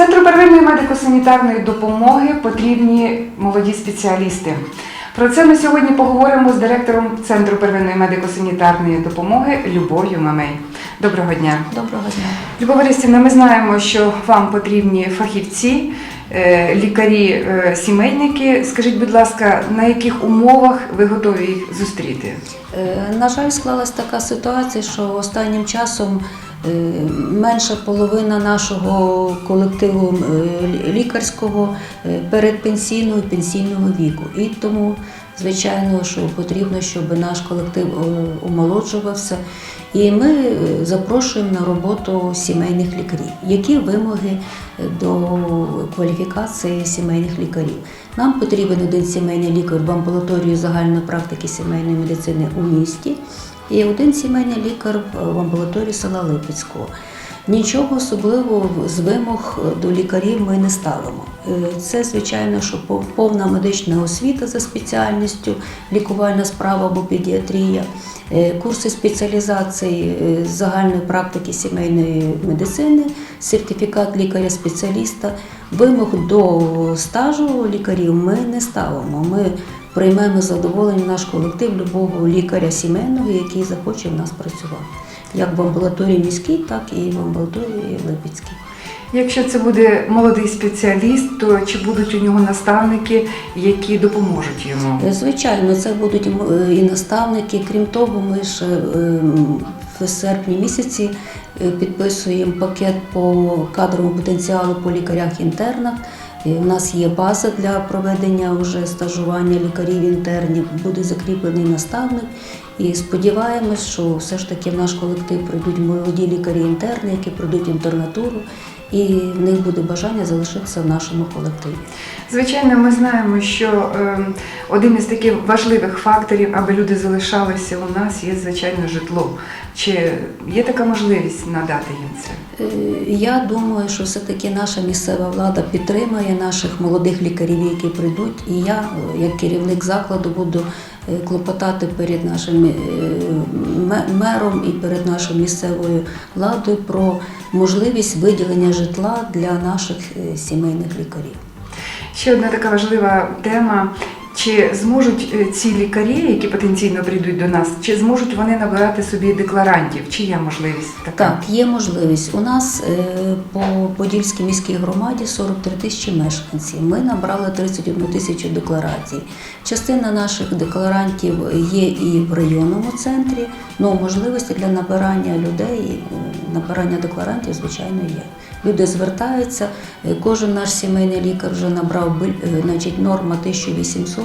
Центру первинної медико-санітарної допомоги потрібні молоді спеціалісти. Про це ми сьогодні поговоримо з директором Центру первинної медико-санітарної допомоги Любов'ю Мамей. Доброго дня. Доброго дня. Любов Борисівна, ми знаємо, що вам потрібні фахівці, е, лікарі, е, сімейники. Скажіть, будь ласка, на яких умовах ви готові їх зустріти? Е, На жаль, склалась така ситуація, що останнім часом менша половина нашого колективу е, лікарського е, передпенсійного і пенсійного віку. І тому, звичайно, що потрібно, щоб наш колектив е, омолоджувався. І ми е, запрошуємо на роботу сімейних лікарів. Які вимоги е, до кваліфікації сімейних лікарів? Нам потрібен один сімейний лікар в амбулаторії загальної практики сімейної медицини у місті і один сімейний лікар в амбулаторії села Липецького. Нічого особливого з вимог до лікарів ми не ставимо. Е, Це, звичайно, що повна медична освіта за спеціальністю, лікувальна справа або педіатрія, е, курси спеціалізації е, загальної практики сімейної медицини, сертифікат лікаря-спеціаліста. Вимог до стажу лікарів ми не ставимо. Ми приймемо з задоволенням наш колектив любого лікаря сімейного, який захоче в нас працювати. Як в амбулаторії міській, так і в амбулаторії Липецькій. Якщо це буде молодий спеціаліст, то чи будуть у нього наставники, які допоможуть йому? Е, Звичайно, це будуть е, і наставники. Крім того, ми ж е, в серпні місяці е, підписуємо пакет по кадровому потенціалу по лікарях-інтернах. У нас є база для проведення вже стажування лікарів-інтернів, буде закріплений наставник. І сподіваємось, що все ж таки в наш колектив прийдуть молоді лікарі-інтерни, які пройдуть інтернатуру, і в них буде бажання залишитися в нашому колективі. Звичайно, ми знаємо, що е, один із таких важливих факторів, аби люди залишалися у нас, є звичайно житло. Чи є така можливість надати їм це? Е, Я думаю, що все-таки наша місцева влада підтримає наших молодих лікарів, які прийдуть. І я, е, як керівник закладу, буду е, клопотати перед нашим мером і перед нашою місцевою владою про можливість виділення житла для наших сімейних лікарів. Ще одна така важлива тема. Чи зможуть е, ці лікарі, які потенційно прийдуть до нас, чи зможуть вони набирати собі декларантів? Чи є можливість така? Так, є можливість. У нас е, по Подільській міській громаді 43 тисячі мешканців. Ми набрали 31 тисячу декларацій. Частина наших декларантів є і в районному центрі, але можливості для набирання людей, е, набирання декларантів, звичайно, є. Люди звертаються, кожен наш сімейний лікар вже набрав значить, норма 1800.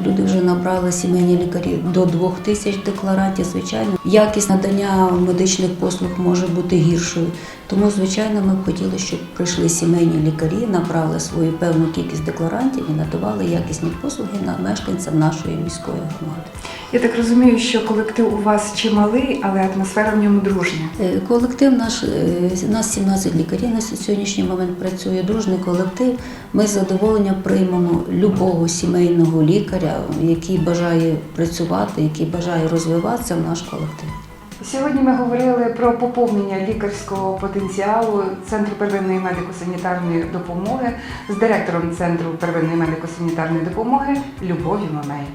Люди вже набрали сімейні лікарі до 2000 декларантів. Звичайно, якість надання медичних послуг може бути гіршою. Тому, звичайно, ми б хотіли, щоб прийшли сімейні лікарі, набрали свою певну кількість декларантів і надавали якісні послуги на мешканцям нашої міської громади. Я так розумію, що колектив у вас чималий, але атмосфера в ньому дружня. Е, Колектив наш, е, нас 17 лікарів на сьогоднішній момент працює, дружний колектив. Ми з задоволенням приймемо любого сімейного лікаря, який бажає працювати, який бажає розвиватися в наш колектив. Сьогодні ми говорили про поповнення лікарського потенціалу Центру первинної медико-санітарної допомоги з директором Центру первинної медико-санітарної допомоги Любов'ю Мамей.